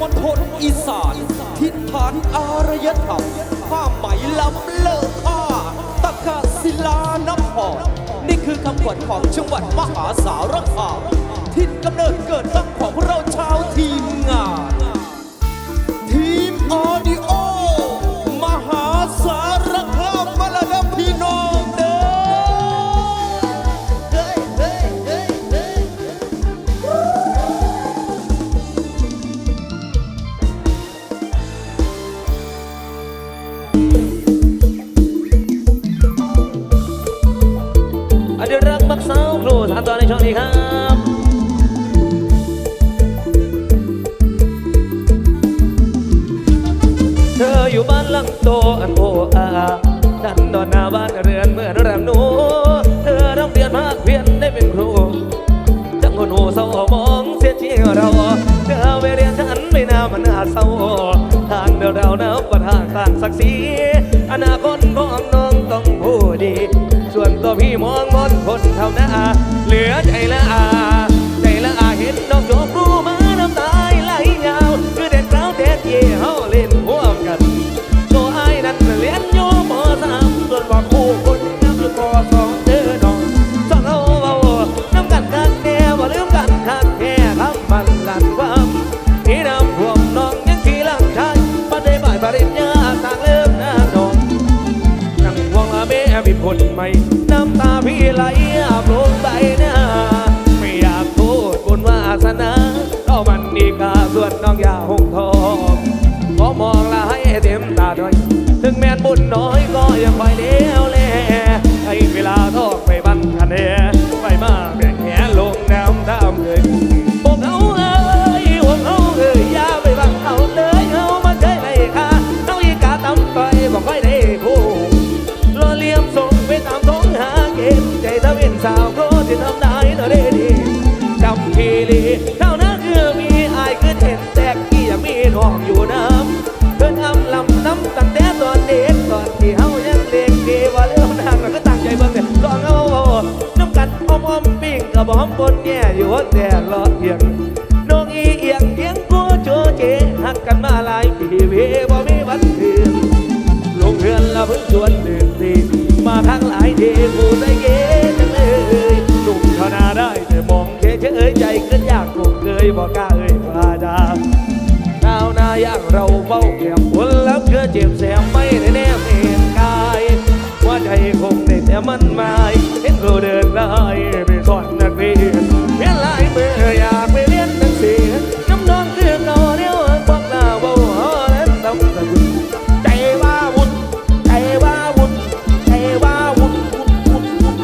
มณฑลอีสาน ทิศฐานอารยธรรมผ้าไหมล้ำเลิศผ้าตะกะศิลานับพอมนี่คือคำขวัญของจังหวัดมหาสารคามทิศกำเนิดเกิดตั้งของพวกเราชาวทีมงาน ช่วงนี้ครับเธออยู่บ้านหลังโตอันโออาดันดอนนาบ้านเรือนเหมือนรมหนูเธอต้องเรียนมากเพียนได้เป็นครูจังหวหนูเศร้ามองเสียชีเราเธอไปเรียนฉันไม่น่ามันน่าเศร้าทางเดียวเรานับว่าทางต่างศักดิ์ศรีอนาคตของน้องต้องผู้ดี ส่วนตัวพี่มองมนคนเท่าหน้า เหลือใจละอา ถึงแม้นบุญน้อยก็ยังคอยเลี้ยวแลให้เวลาทอกไปบันคันเนไปมาแบ่งแขนลงน้ำดำเลยพวกเขาเอ้ยพวกเขาเอ้ยอย่าไปบังเขาเลยเขามาเคยไม่ค่าน้องอีกาตำไปบอกค่อยได้คู่รอเลี้ยมส่งไปตามท้องหาเก็บใจถ้าเป็นสาว บอมบนแง่อยู่แต่รอเอียงน้องอีเอียงเอียงกูโจเจหักกันมาหลายปีเวบ่มีวันถึงลงเรือนละเพิ่งชวนดื่มดีมาครั้งหลายทีผู้ใจเก๋จังเลยลุงเท่านาได้แต่มองเฉยเฉยใจขึ้นยากคงเคยบอกกล้าเอ่ยวาดาดาวนาอยางเราเบ้าเก็บผลแล้วเชื่อเจ็บแสบไม่ได้แนบเห็นกายว่าใจคงได้แต่มันหมายเห็นเราเดินได้ไปก่อนนัง สือน้ำนองเรื่องเราเดียวบอกลาเบาหอนั้นต้องตะกุนใจว่าวุ่นใจว่าวุ่นใจว่าวุ่นวุ่นวุ่นวุ่น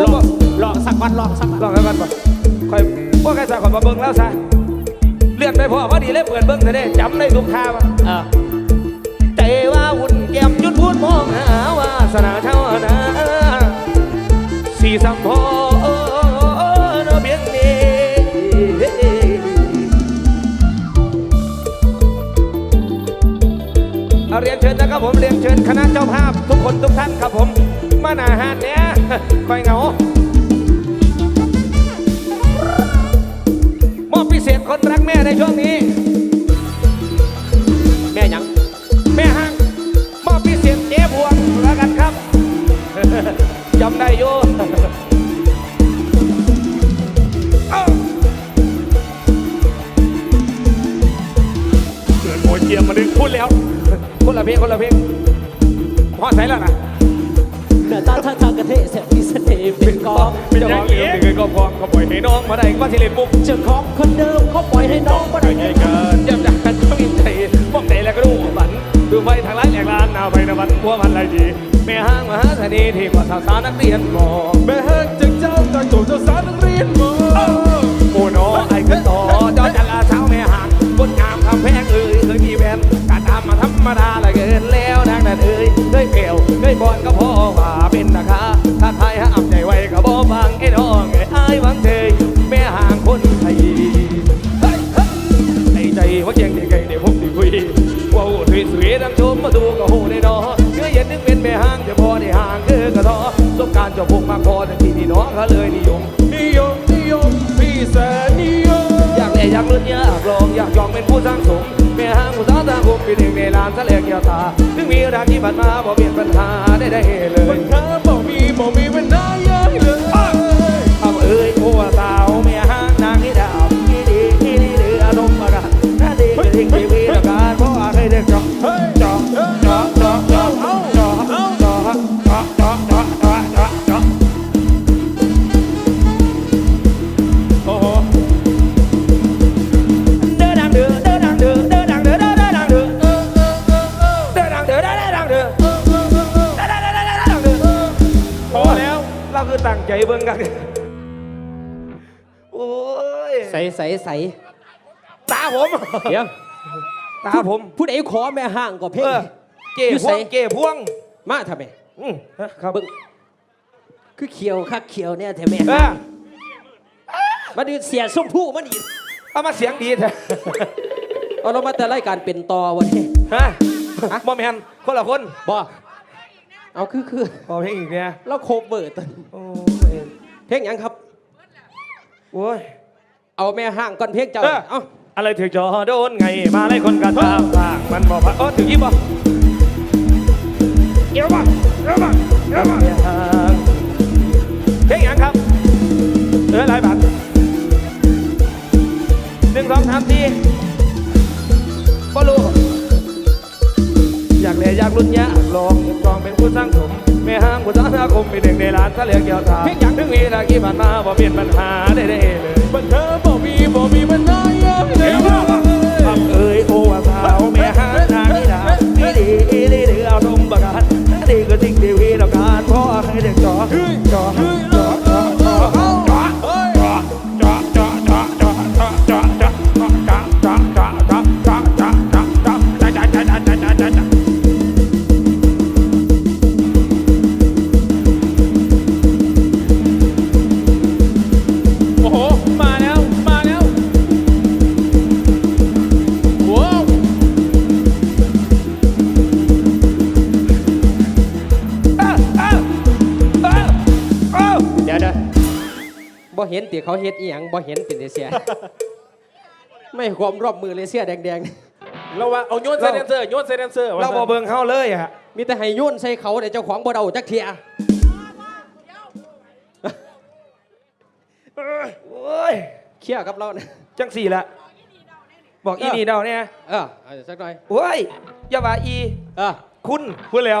ลองลองสักวันลองสักวันลองแล้วกันป่ะคอยพวกใครสั่งขอยมาเบิ่งแล้วซะเลื่อนไปพอพอดีเลยเปิดเบิ่งแต่ได้จำได้ทุกท่าว่ะอะใจว่าวุ่น แก้มจุดมองหาวาสนาเท่านาสีสัมพอเนเบียงนี้เอาเรียนเชิญนะครับผมเรียนเชิญคณะเจ้าภาพ ทุกคนทุกท่านครับผมมาหนาหานเนี้ยคอยเหงามอบพิเศษคนรักแม่ในช่วงนี้ จำได้โยเอ้าเกิดโมยเกียมมาดึงพูดแล้ว คนละเพลงคนละเพลงพอใส่แล้วนะเนื้อตาท่าทางกระเทะเสียมีเสน่ห์เป็นกองเป็นเจ้าของเองเคยก็พองเขาปล่อยให้น้องมาได้ว่าที่เล่นมุก เจ้าของคนเดิมเขาปล่อยให้น้องมาได้ใหญ่เกิน นี้ที่กว่าสาวสานักเรียนมอแม่ฮักจากเจ้าจากตัวเจ้าสารนักเรียนมอ จ้าพวกมาคอในที่นี่น้องเขาเลยนิยมนิยมนิยมพี่แสนนิยมอยากแต่อยากเลื่อนอยากลองอยากยองเป็นผู้สร้างสมแม่ห้างผู้สาวตาคมเป็นหนึ่งในลานสะเลเกียวตาถึงมีรักที่ผ่านมาบอกเปลี่ยนปัญหาได้ได้เลยปัญหาบอกมีบอกมีเปัญหาเยอะเลยทำเอ้ยผัวสาวแม่ห้างนางที่ดาวที่ดีที่ดีเรืออารมณ์มาดันน่าดีเป็นเด็กดีวีลาการเพราะอะไรเด็กจัง เบิ่งกันโอ้ยใสใสใสตาผมเดี๋ยวตาผมพูดไอ้ขอแม่ห่างกว่าเพ่งเอเก๋พวงเก๋พวงมาทำไมอืมครับเบิ่งคือเขียวคักเขียวเนี่ยแท้แม่มาดูเสียส้มผู้มันอีเอามาเสียงดีเถอะเอาเรามาแต่รายการเป็นต่อวันนี้ฮะมอมแมนคนละคนบ่ เอาคือคือพอเพลงอีกเนี่ยเราโคเบิร์ตเพลงหยังครับ โอ้ย เอาแม่ห่างก่อนเพลงเจ้าเอาอะไรถือจอโดนไง มาไล่คนกันตามทางมันบอกว่าโอ้ถึงยี่บ่เอวบ่เอวบ่เอวบ่เพลงหยังครับเออหลายบาทหนึ่งสองสามสี่อลลู กแลอยากลุ้นยะลองกองเป็นผู้สร้างสมแม่ห้างผู้สร้างสังคมเป็นหนึ่ในร้านทะเลเกี่ยวทาเพียงอย่างถึงเวลาที่ผ่านมาบ่เปลี่นปัญหาได้เลยบันเทิงบ่มีบ่มีปัญหาเยอะเลย บ่เห็นตีเขาเฮ็ดอีหยังบ่เห็นเป็นเสีย ไม่ความรอบมือเลยเสียแดงๆเราว่าเอาโยนใส่ดนเซอร์โยนใส่ดนเซอร์ว่เราบอเบิงเข้าเลยฮะมีแต่ให้โย่นใส่เขาแต่เจ้าของบ่เดาจักเทียเอ้ยเคลียร์กับเรานจังสี่ละบอกอีนีเดาเนี่ยเออเสักหน่อยโอ้ยอย่าว่าอี เออ คุณพูดแล้ว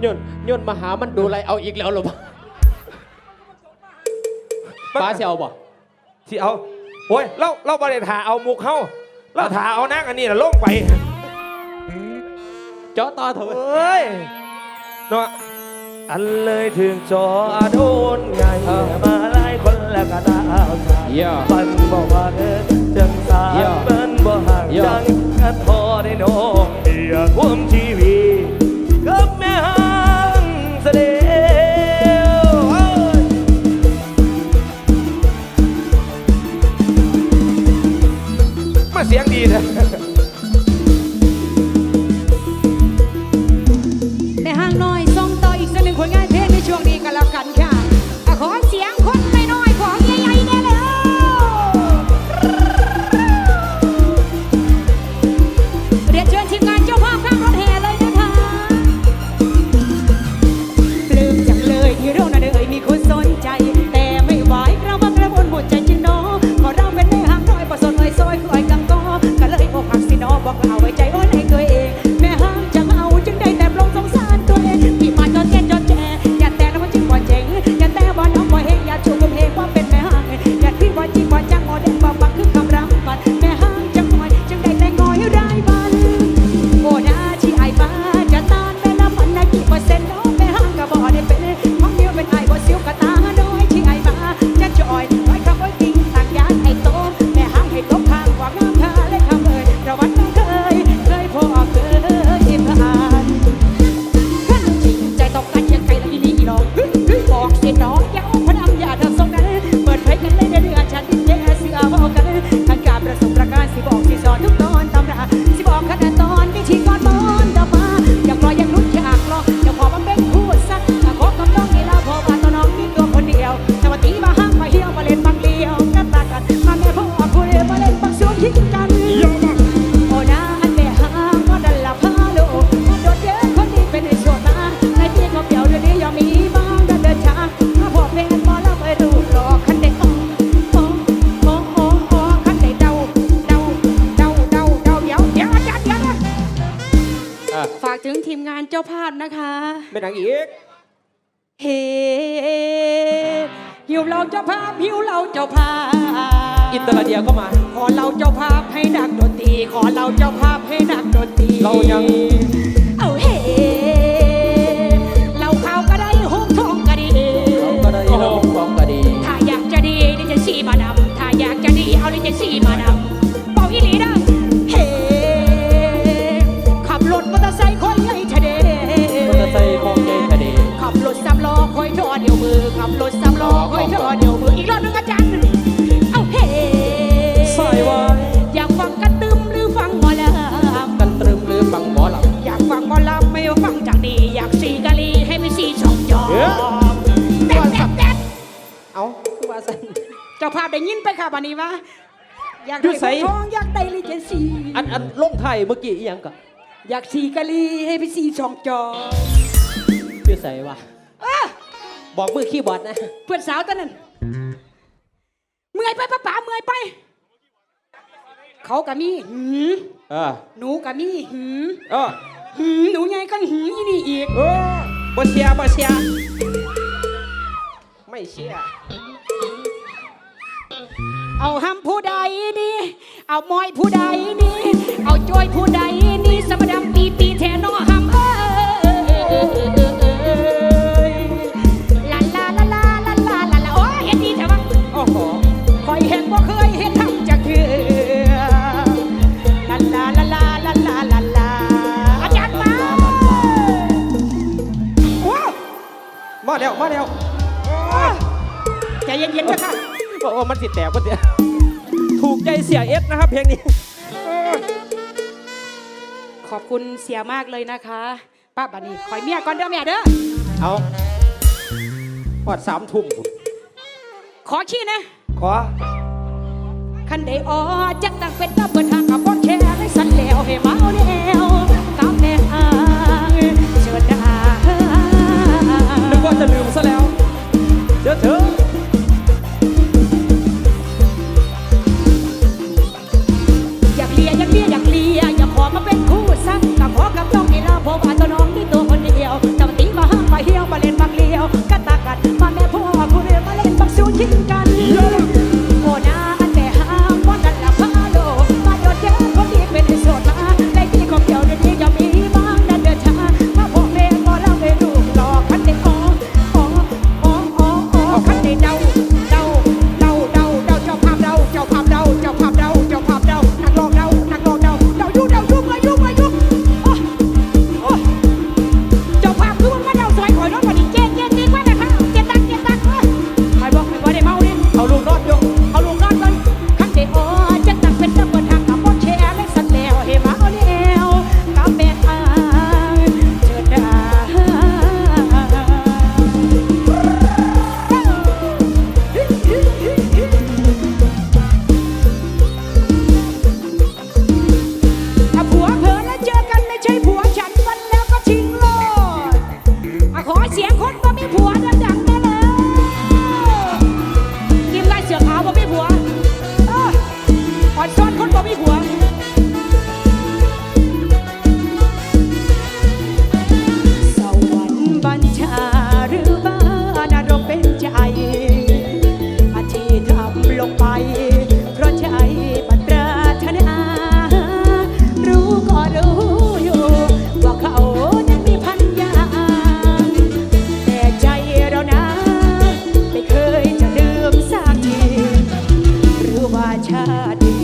โยนโยนมาหามันดูอะไรเอาอีกแล้วเหรอวะป้าเสียวบ่ที่เอาโอ้ยเราเราบริถาเอามุกเข้าเราถาเอานักอันนี้น่ะลงไปจอต่อเถอะเอ้ยเนาะอันเลยถึงจอโดนไงมาหลายคนแล้วก็ดาวใจเย่มันบอกว่าเดินจังสาเยี่ยมมันบ่ห่างเยี่ยมจังกันพอได้น้องเดียท่วมทีวีีนะในห้างน้อยส่งต่ออีกสักหนึ่งผลงานเพลงในช่วงนี้กันแล้วกันค่ะอะขอเสียงคนไม่น้อยของใหญ่ๆได้เลยเรียนเชิญทีมงานเจ้าภาพข้างรถ เฮ้หิวเราเจ้าภาพหิวเราเจ้าภาพอินเตอร์เดียก็มา ขอเราเจ้าภาพให้นักดนตรีขอเราเจ้าภาพให้นักดนตรีเรายัง เอาเฮ้เราข่าวก็ได้หงทองก็ดีเราก็ได้เราฟ้องก็ดี ถ้าอยากจะดีดิจะสีมาดำถ้าอยากจะดีเอาดิจะสีมา ได้ยินไปค่ะบันนี้วะอยากอยู่ได้ไสทองอยากได้ลิเจนซีอันอันลงไทยเมื่อกี้อีหยังก็อยากสีกะลีให้พี่สีช่องจอชื่อใส่วะเอ้อบอกมือคีย์บอร์ดนะ เพื่อนสาวตอนนั้นเมื่อยไปป้าป๋าเมื่อยไป เขากะมีหืมเออหนูกะมีหืมเออหืมหนูใหญ่กันหืมอีนี่อีกเออบ่เชียร์บ่เชียร์ไม่เชียร์ เอาห้ำผู้ใดนี่ เอามอยผู้ใดนี่ เอาจอยผู้ใดนี่สมดำปีปีแทน ว่ามันสิแตกมันเสียถูกใจเสียเอสนะครับเพลงนี้ขอบคุณเสียมากเลยนะคะป้าบันนี่คอยเมียก่อนเด้อแม่เด้อเอาพอดสามทุ่มพุ่นขอชี้นะ ขอคันได้ออจักตั้งเป็นกับเปิดทางกับพ่อแชร์ให้สันแล้วให้มาเอาแล้วกับแม่อา chateado.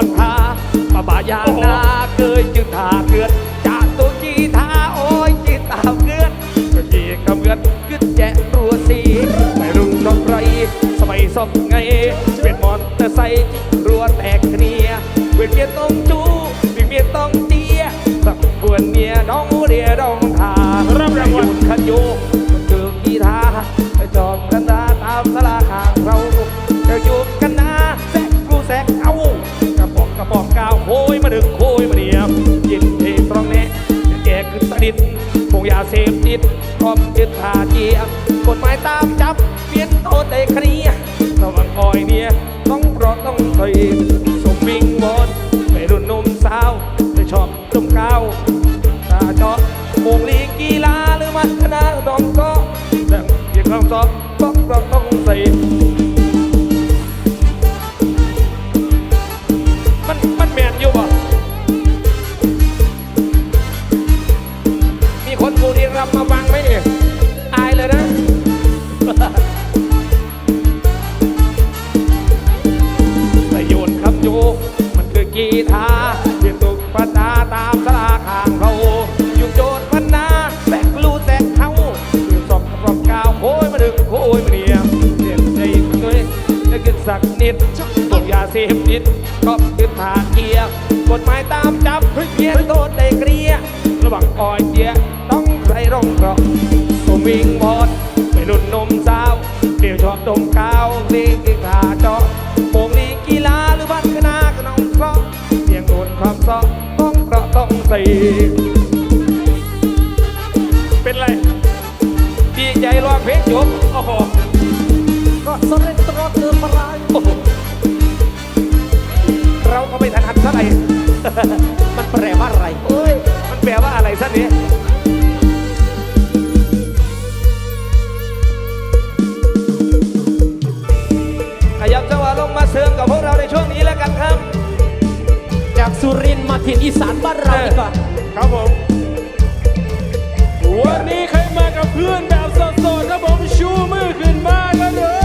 มันพาปะบายางนา งยาเสพติดพร้อมยึดผาเจียกฎหมายตามจับเปลี่ยนโทษได้คดีระวังอ่อยเนี่ยต้องรอต้องถอยสมวิงวอนไปรุ่นนมสาวจะชอบดมกาวตาเจาะวงลีกกีฬาหรือมันคณะน้องก็ดังเพียงคำสอบ กีทาเรียตุกปัญญาตามสลาข้างเขาอยู่โจทย์พันนาแบกลูแตกเขาอยู่สอบรอบกาวโคยมาดึกโคยมาเดียเรียนใจด้วยจะกินสักนิดพวกยาเสพติดก็ขึ้นทางเกียร์กฎหมายตามจับเพียนโทษได้เกลียระหว่างอ่อยเจียต้องใครร้องเพราะตัววิ่งบอดไปรุ่นนมสาวเดี๋ยวชอบดมกาวลีกี ใส่ เป็นไร ดีใจร้องเพลงจบโอ้โหก็สเรตรอเตือนปลายโอ้โหเราก็ไม่ถนัดเท่าไหร่มันแปลว่าอะไรเอ้ย มันแปลว่าอะไรซะเนี่ยขยับจังหวะลงมาเสริมกับพวกเราในช่วงนี้แล้วกันครับ จากสุรินทร์มาถิ่นอีสานบ้านเราดีกว่า ครับผม วันนี้ใครมากับเพื่อนแบบสดๆครับผมชูมือขึ้นมากันเลย